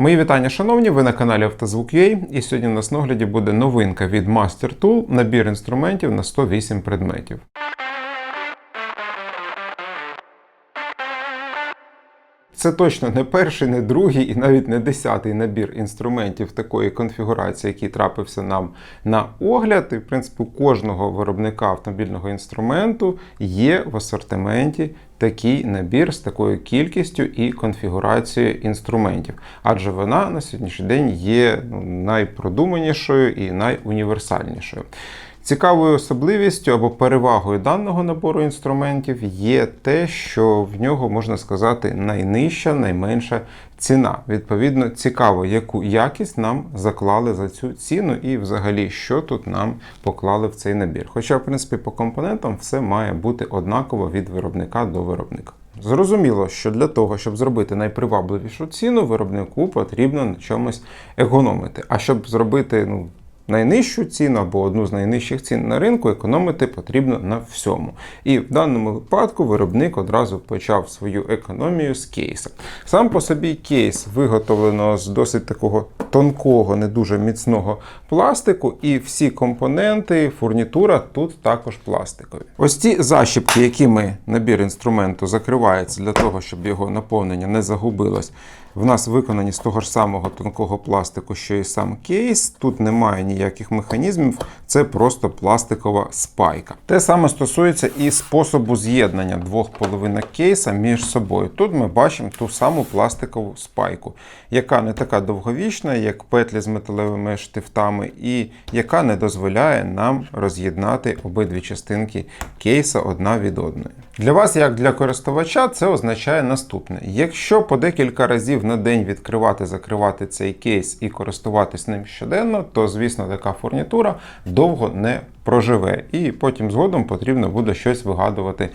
Мої вітання, шановні, ви на каналі Автозвук.ua і сьогодні у нас на огляді буде новинка від Master Tool, набір інструментів на 108 предметів. Це точно не перший, не другий і навіть не десятий набір інструментів такої конфігурації, який трапився нам на огляд. І, в принципі, у кожного виробника автомобільного інструменту є в асортименті такий набір з такою кількістю і конфігурацією інструментів. Адже вона на сьогоднішній день є ну, найпродуманішою і найуніверсальнішою. Цікавою особливістю або перевагою даного набору інструментів є те, що в нього можна сказати найнижча, найменша ціна. Відповідно, цікаво, яку якість нам заклали за цю ціну, і взагалі, що тут нам поклали в цей набір. Хоча, в принципі, по компонентам все має бути однаково від виробника до виробника. Зрозуміло, що для того, щоб зробити найпривабливішу ціну, виробнику потрібно на чомусь економити. А щоб зробити ну, найнижчу ціну або одну з найнижчих цін на ринку, економити потрібно на всьому. І в даному випадку виробник одразу почав свою економію з кейса. Сам по собі кейс виготовлено з досить такого тонкого, не дуже міцного пластику, і всі компоненти, фурнітура тут також пластикові. Ось ці защіпки, якими набір інструменту закривається для того, щоб його наповнення не загубилось. В нас виконані з того ж самого тонкого пластику, що і сам кейс. Тут немає ніяких механізмів, це просто пластикова спайка. Те саме стосується і способу з'єднання двох половинок кейса між собою. Тут ми бачимо ту саму пластикову спайку, яка не така довговічна, як петлі з металевими штифтами, і яка не дозволяє нам роз'єднати обидві частинки кейса одна від одної. Для вас, як для користувача, це означає наступне: якщо по декілька разів на день відкривати, закривати цей кейс і користуватись ним щоденно, то звісно така фурнітура довго не проживе. І потім згодом потрібно буде щось вигадувати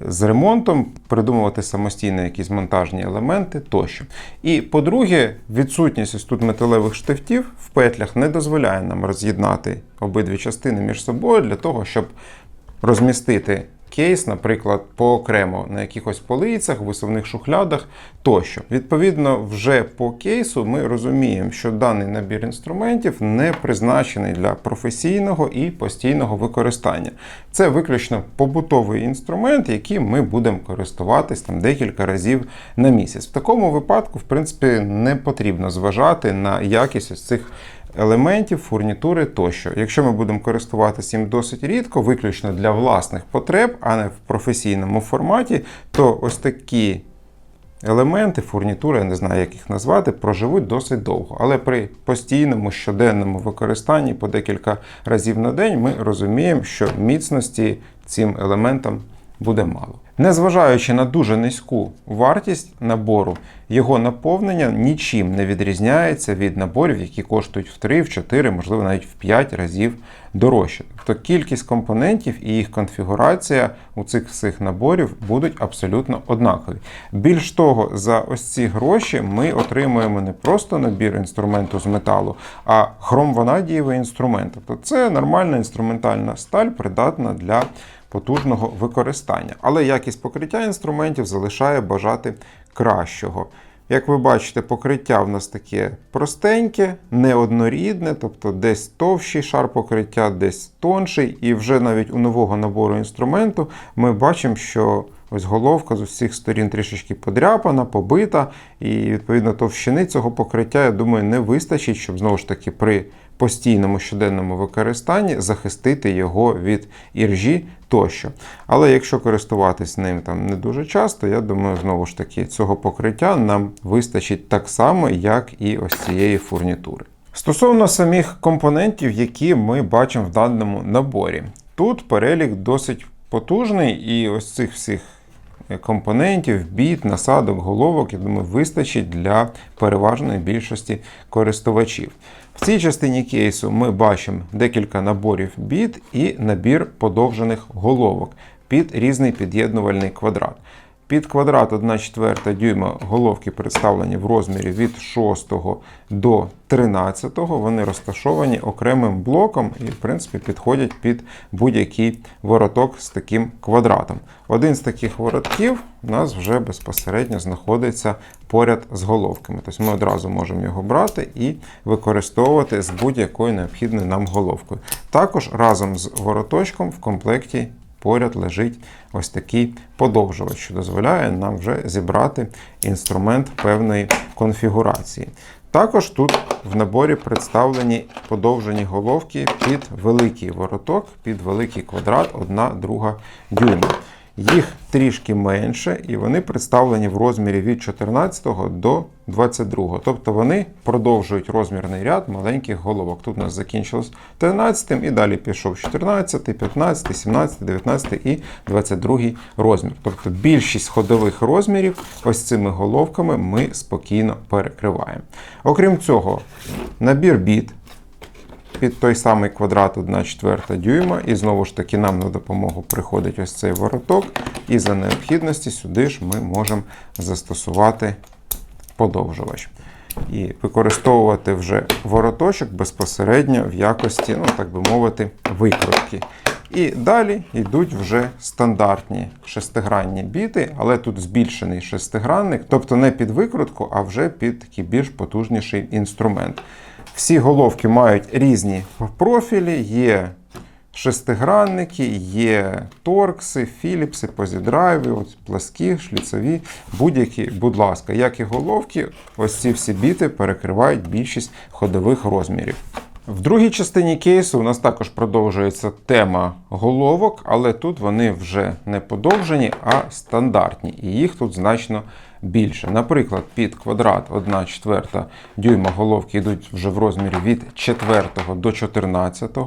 з ремонтом, придумувати самостійно якісь монтажні елементи тощо. І по-друге, відсутність ось тут металевих штифтів в петлях не дозволяє нам роз'єднати обидві частини між собою для того, щоб розмістити кейс, наприклад, поокремо на якихось полицях, висувних шухлядах тощо. Відповідно, вже по кейсу ми розуміємо, що даний набір інструментів не призначений для професійного і постійного використання. Це виключно побутовий інструмент, яким ми будемо користуватись там декілька разів на місяць. В такому випадку, в принципі, не потрібно зважати на якість ось цих елементів, фурнітури тощо. Якщо ми будемо користуватися їм досить рідко, виключно для власних потреб, а не в професійному форматі, то ось такі елементи, фурнітури, я не знаю, як їх назвати, проживуть досить довго. Але при постійному щоденному використанні по декілька разів на день ми розуміємо, що міцності цим елементам буде мало. Незважаючи на дуже низьку вартість набору, його наповнення нічим не відрізняється від наборів, які коштують в 3, в 4, можливо, навіть в 5 разів дорожче. Тобто кількість компонентів і їх конфігурація у цих всіх наборів будуть абсолютно однакові. Більш того, за ось ці гроші ми отримуємо не просто набір інструменту з металу, а хромванадієвий інструмент. Тобто це нормальна інструментальна сталь, придатна для потужного використання. Але якість покриття інструментів залишає бажати кращого. Як ви бачите, покриття в нас таке простеньке, неоднорідне, тобто десь товщий шар покриття, десь тонший, і вже навіть у нового набору інструменту ми бачимо, що ось головка з усіх сторін трішечки подряпана, побита, і відповідно товщини цього покриття, я думаю, не вистачить, щоб знову ж таки при постійному щоденному використанні захистити його від іржі тощо. Але якщо користуватись ним там не дуже часто, я думаю, знову ж таки, цього покриття нам вистачить так само, як і ось цієї фурнітури. Стосовно самих компонентів, які ми бачимо в даному наборі, тут перелік досить потужний, і ось цих всіх компонентів, біт, насадок, головок, я думаю, вистачить для переважної більшості користувачів. В цій частині кейсу ми бачимо декілька наборів біт і набір подовжених головок під різний під'єднувальний квадрат. Під квадрат 1 четверта дюйма головки представлені в розмірі від 6 до 13. Вони розташовані окремим блоком і, в принципі, підходять під будь-який вороток з таким квадратом. Один з таких воротків у нас вже безпосередньо знаходиться поряд з головками. Тобто ми одразу можемо його брати і використовувати з будь-якою необхідною нам головкою. Також разом з вороточком в комплекті поряд лежить ось такий подовжувач, що дозволяє нам вже зібрати інструмент певної конфігурації. Також тут в наборі представлені подовжені головки під великий вороток, під великий квадрат 1-2 дюйма. Їх трішки менше, і вони представлені в розмірі від 14 до 22. Тобто вони продовжують розмірний ряд маленьких головок. Тут у нас закінчилось 13 і далі пішов 14, 15, 17, 19 і 22 розмір. Тобто більшість ходових розмірів ось цими головками ми спокійно перекриваємо. Окрім цього, набір біт під той самий квадрат 1 четверта дюйма. І знову ж таки нам на допомогу приходить ось цей вороток. І за необхідності сюди ж ми можемо застосувати подовжувач. І використовувати вже вороточок безпосередньо в якості, ну так би мовити, викрутки. І далі йдуть вже стандартні шестигранні біти, але тут збільшений шестигранник, тобто не під викрутку, а вже під такий більш потужніший інструмент. Всі головки мають різні профілі, є шестигранники, є торкси, філіпси, позідрайви, ось пласкі, шліцеві, будь-які, будь ласка, як і головки, ось ці всі біти перекривають більшість ходових розмірів. В другій частині кейсу у нас також продовжується тема головок, але тут вони вже не подовжені, а стандартні. І їх тут значно більше. Наприклад, під квадрат 1 четверта дюйма головки йдуть вже в розмірі від 4 до 14.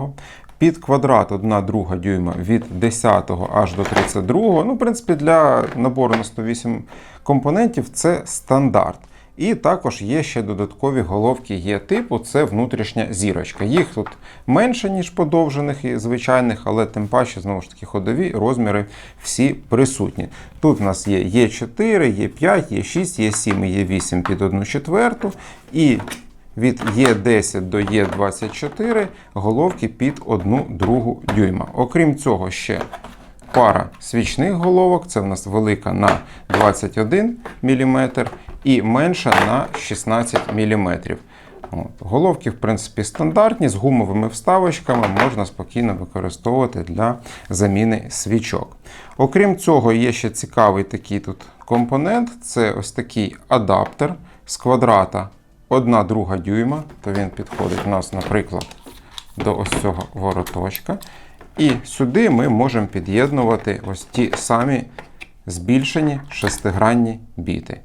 Під квадрат 1 друга дюйма від 10 аж до 32. Ну, в принципі, для набору на 108 компонентів це стандарт. І також є ще додаткові головки є типу, це внутрішня зірочка. Їх тут менше, ніж подовжених і звичайних, але тим паче, знову ж таки, ходові розміри всі присутні. Тут у нас є Е4, Е5, Е6, Е7 і Е8 під 1 четверту. І від Е10 до Е24 головки під 1 другу дюйма. Окрім цього, ще пара свічних головок. Це в нас велика на 21 мм і менша на 16 мм. Головки, в принципі, стандартні, з гумовими вставочками можна спокійно використовувати для заміни свічок. Окрім цього, є ще цікавий такий тут компонент це ось такий адаптер з квадрата 1 друга дюйма, то він підходить у нас, наприклад, до ось цього вороточка. І сюди ми можемо під'єднувати ось ті самі збільшені шестигранні біти.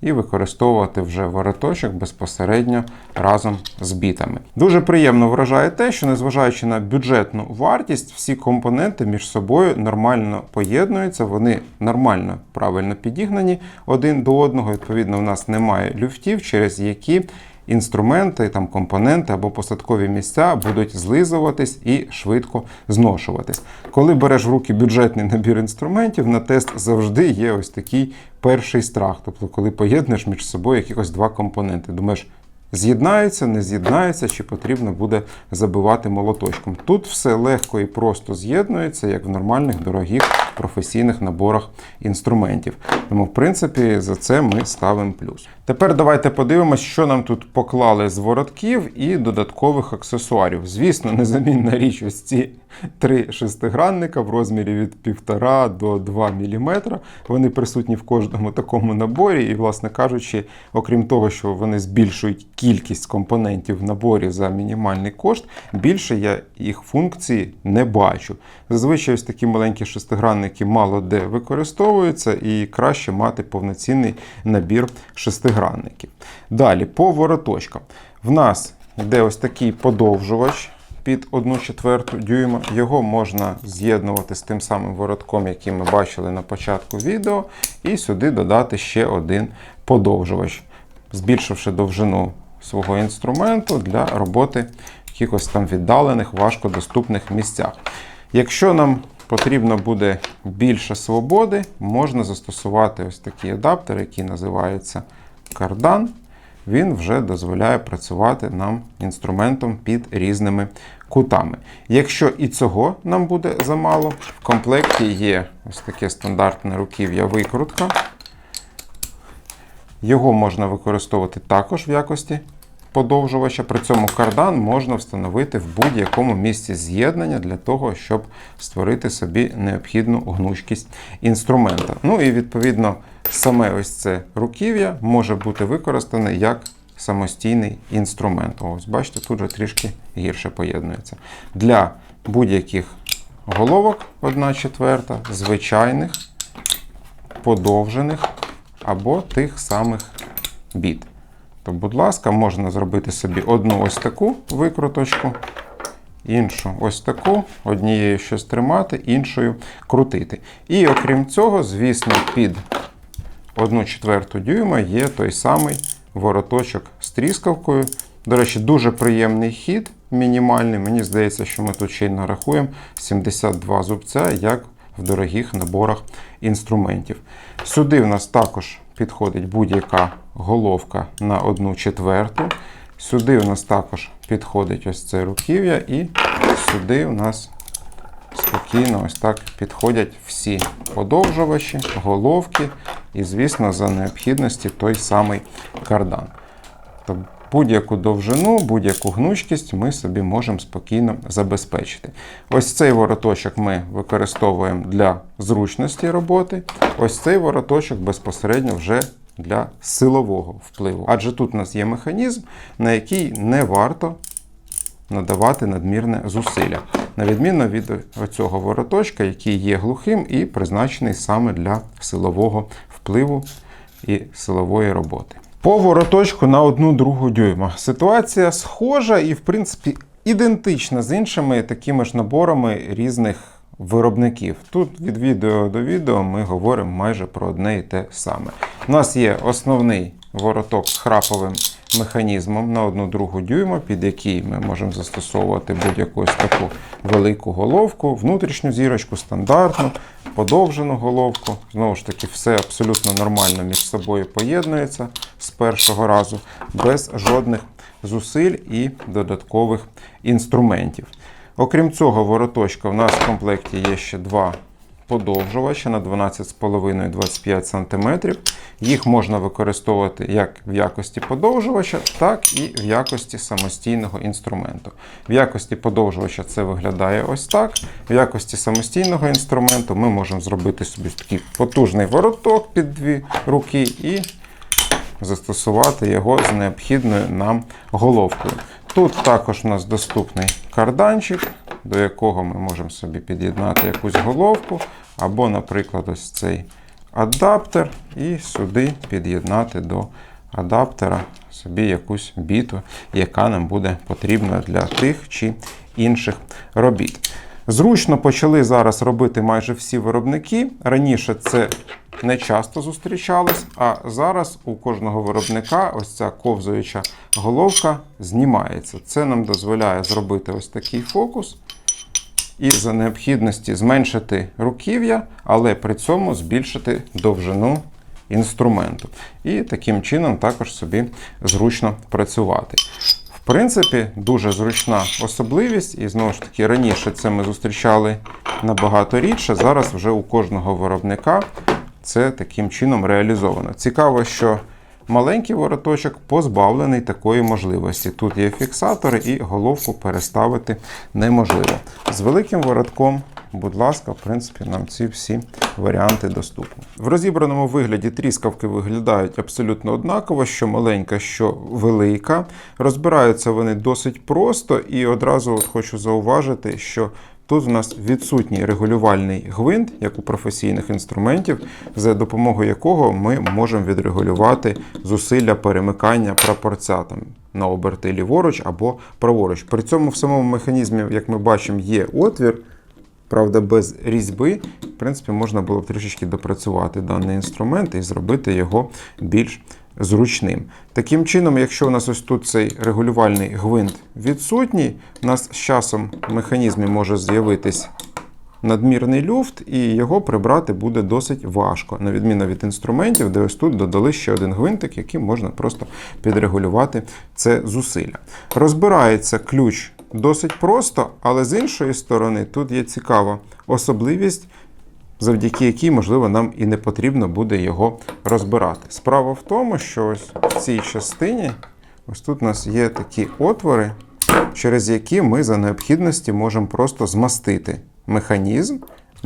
І використовувати вже вороточок безпосередньо разом з бітами. Дуже приємно вражає те, що незважаючи на бюджетну вартість, всі компоненти між собою нормально поєднуються, вони нормально правильно підігнані один до одного. Відповідно, у нас немає люфтів, через які інструменти, там компоненти або посадкові місця будуть злизуватись і швидко зношуватись. Коли береш в руки бюджетний набір інструментів, на тест завжди є ось такий перший страх. Тобто, коли поєднуєш між собою якихось два компоненти, думаєш. З'єднається, не з'єднається, чи потрібно буде забивати молоточком. Тут все легко і просто з'єднується, як в нормальних дорогих професійних наборах інструментів. Тому, в принципі, за це ми ставимо плюс. Тепер давайте подивимось, що нам тут поклали з воротків і додаткових аксесуарів. Звісно, незамінна річ ось ці три шестигранника в розмірі від 1,5 до 2 мм. Вони присутні в кожному такому наборі, і, власне кажучи, окрім того, що вони збільшують кількість компонентів в наборі за мінімальний кошт, більше я їх функції не бачу. Зазвичай ось такі маленькі шестигранники мало де використовуються, і краще мати повноцінний набір шестигранників. Далі, по вороточкам. В нас йде ось такий подовжувач. Під 1 четверту дюйма його можна з'єднувати з тим самим воротком, який ми бачили на початку відео, і сюди додати ще один подовжувач, збільшивши довжину свого інструменту для роботи в якихось там віддалених, важкодоступних місцях. Якщо нам потрібно буде більше свободи, можна застосувати ось такий адаптер, який називається кардан. Він вже дозволяє працювати нам інструментом під різними кутами. Якщо і цього нам буде замало, в комплекті є ось таке стандартне руків'я викрутка. Його можна використовувати також в якості подовжувача. При цьому кардан можна встановити в будь-якому місці з'єднання для того, щоб створити собі необхідну гнучкість інструмента. Ну і відповідно саме ось це руків'я може бути використане як самостійний інструмент. Ось бачите, тут же трішки гірше поєднується. Для будь-яких головок 1 четверта, звичайних, подовжених або тих самих біт. То, будь ласка, можна зробити собі одну ось таку викруточку, іншу ось таку, однією щось тримати, іншою крутити. І окрім цього, звісно, під 1 четверту дюйма є той самий вороточок з тріскавкою. До речі, дуже приємний хід, мінімальний. Мені здається, що ми тут ще й нарахуємо 72 зубця, як в дорогих наборах інструментів. Сюди в нас також підходить будь-яка головка на 1 четверту. Сюди у нас також підходить ось це руків'я, і сюди у нас спокійно ось так підходять всі подовжувачі, головки і, звісно, за необхідності той самий кардан. Будь-яку довжину, будь-яку гнучкість ми собі можемо спокійно забезпечити. Ось цей вороточок ми використовуємо для зручності роботи. Ось цей вороточок безпосередньо вже для силового впливу. Адже тут у нас є механізм, на який не варто надавати надмірне зусилля. На відміну від цього вороточка, який є глухим і призначений саме для силового впливу і силової роботи. По вороточку на одну другу дюйма. Ситуація схожа і, в принципі, ідентична з іншими такими ж наборами різних виробників. Тут від відео до відео ми говоримо майже про одне і те саме. У нас є основний вороток з храповим механізмом на одну другу дюйма, під який ми можемо застосовувати будь-яку таку велику головку, внутрішню зірочку, стандартну, подовжену головку. Знову ж таки, все абсолютно нормально між собою поєднується з першого разу, без жодних зусиль і додаткових інструментів. Окрім цього, вороточка в нас в комплекті є ще два подовжувача на 12,5-25 см. Їх можна використовувати як в якості подовжувача, так і в якості самостійного інструменту. В якості подовжувача це виглядає ось так. В якості самостійного інструменту ми можемо зробити собі такий потужний вороток під дві руки і застосувати його з необхідною нам головкою. Тут також у нас доступний карданчик, до якого ми можемо собі під'єднати якусь головку, або, наприклад, ось цей адаптер, і сюди під'єднати до адаптера собі якусь біту, яка нам буде потрібна для тих чи інших робіт. Зручно почали зараз робити майже всі виробники. Раніше це не часто зустрічалось, а зараз у кожного виробника ось ця ковзуюча головка знімається. Це нам дозволяє зробити ось такий фокус і за необхідності зменшити руків'я, але при цьому збільшити довжину інструменту. І таким чином також собі зручно працювати. В принципі, дуже зручна особливість, і знову ж таки, раніше це ми зустрічали набагато рідше. Зараз вже у кожного виробника це таким чином реалізовано. Цікаво, що маленький вороточок позбавлений такої можливості. Тут є фіксатори і головку переставити неможливо. З великим воротком. Будь ласка, в принципі, нам ці всі варіанти доступні. В розібраному вигляді тріскавки виглядають абсолютно однаково, що маленька, що велика. Розбираються вони досить просто, і одразу от хочу зауважити, що Тут у нас відсутній регулювальний гвинт, як у професійних інструментів, за допомогою якого ми можемо відрегулювати зусилля перемикання прапорця там, на оберти ліворуч або праворуч. При цьому в самому механізмі, як ми бачимо, є отвір. Правда, без різьби, в принципі, можна було б трішечки допрацювати даний інструмент і зробити його більш зручним. Таким чином, якщо у нас ось тут цей регулювальний гвинт відсутній, у нас з часом в механізмі може з'явитись надмірний люфт, і його прибрати буде досить важко, на відміну від інструментів, де ось тут додали ще один гвинтик, яким можна просто підрегулювати це зусилля. Розбирається ключ досить просто, але з іншої сторони, тут є цікава особливість завдяки якій, можливо, нам і не потрібно буде його розбирати. Справа в тому, що ось в цій частині, ось тут у нас є такі отвори, через які ми за необхідності можемо просто змастити механізм.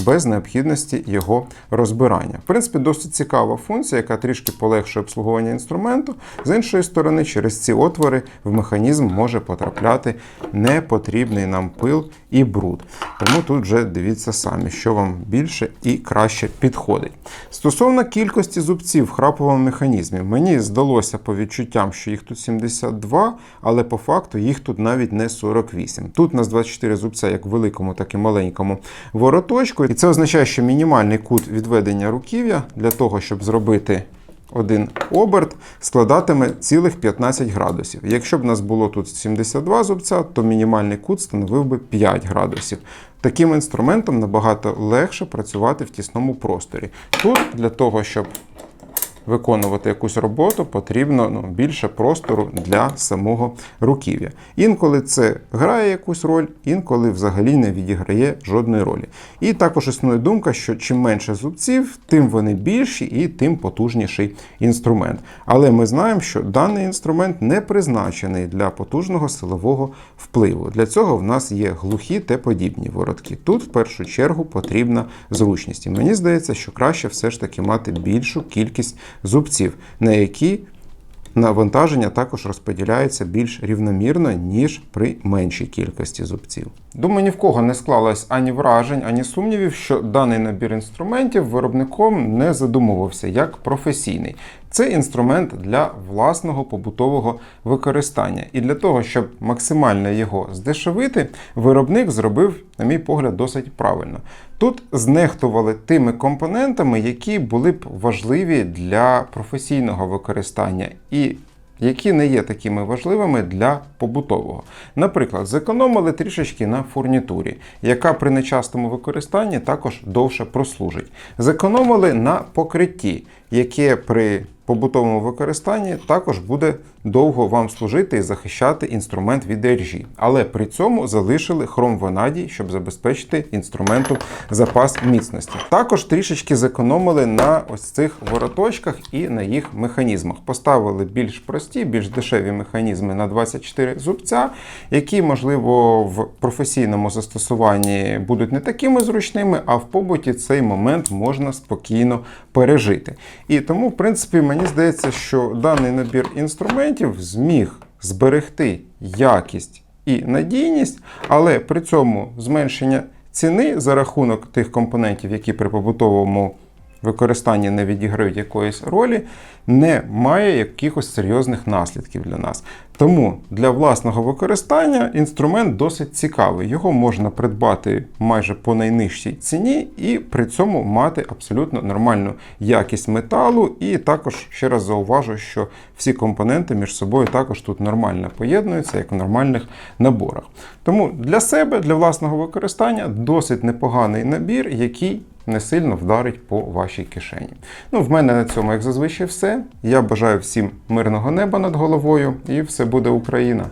Без необхідності його розбирання. В принципі, досить цікава функція, яка трішки полегшує обслуговування інструменту. З іншої сторони, через ці отвори в механізм може потрапляти непотрібний нам пил і бруд. Тому тут вже дивіться самі, що вам більше і краще підходить. Стосовно кількості зубців в храповому механізмі, мені здалося по відчуттям, що їх тут 72, але по факту їх тут навіть не 48. Тут у нас 24 зубця як в великому, так і маленькому вороточку. І це означає, що мінімальний кут відведення руків'я для того, щоб зробити один оберт складатиме цілих 15 градусів. Якщо б у нас було тут 72 зубця, то мінімальний кут становив би 5 градусів. Таким інструментом набагато легше працювати в тісному просторі. Тут для того, щоб виконувати якусь роботу, потрібно ну, більше простору для самого руків'я. Інколи це грає якусь роль, інколи взагалі не відіграє жодної ролі. І також існує думка, що чим менше зубців, тим вони більші і тим потужніший інструмент. Але ми знаємо, що даний інструмент не призначений для потужного силового впливу. Для цього в нас є глухі та подібні воротки. Тут в першу чергу потрібна зручність. І мені здається, що краще все ж таки мати більшу кількість зубців, на які навантаження також розподіляється більш рівномірно, ніж при меншій кількості зубців. Думаю, ні в кого не склалось ані вражень, ані сумнівів, що даний набір інструментів виробником не задумувався як професійний. Це інструмент для власного побутового використання. І для того, щоб максимально його здешевити, виробник зробив, на мій погляд, досить правильно. Тут знехтували тими компонентами, які були б важливі для професійного використання. І які не є такими важливими для побутового. Наприклад, зекономили трішечки на фурнітурі, яка при нечастому використанні також довше прослужить. Зекономили на покритті, яке при побутовому використанні також буде довго вам служити і захищати інструмент від іржі. Але при цьому залишили хром ванадій, щоб забезпечити інструменту запас міцності. Також трішечки зекономили на ось цих вороточках і на їх механізмах. Поставили більш прості, більш дешеві механізми на 24 зубця, які, можливо, в професійному застосуванні будуть не такими зручними, а в побуті цей момент можна спокійно пережити. І тому, в принципі, мені здається, що даний набір інструментів зміг зберегти якість і надійність, але при цьому зменшення ціни за рахунок тих компонентів, які при побутовому використанні не відіграють якоїсь ролі, не має якихось серйозних наслідків для нас. Тому для власного використання інструмент досить цікавий. Його можна придбати майже по найнижчій ціні і при цьому мати абсолютно нормальну якість металу. І також ще раз зауважу, що всі компоненти між собою також тут нормально поєднуються, як в нормальних наборах. Тому для себе, для власного використання, досить непоганий набір, який не сильно вдарить по вашій кишені. Ну, в мене на цьому, як зазвичай, все. Я бажаю всім мирного неба над головою, і все буде Україна!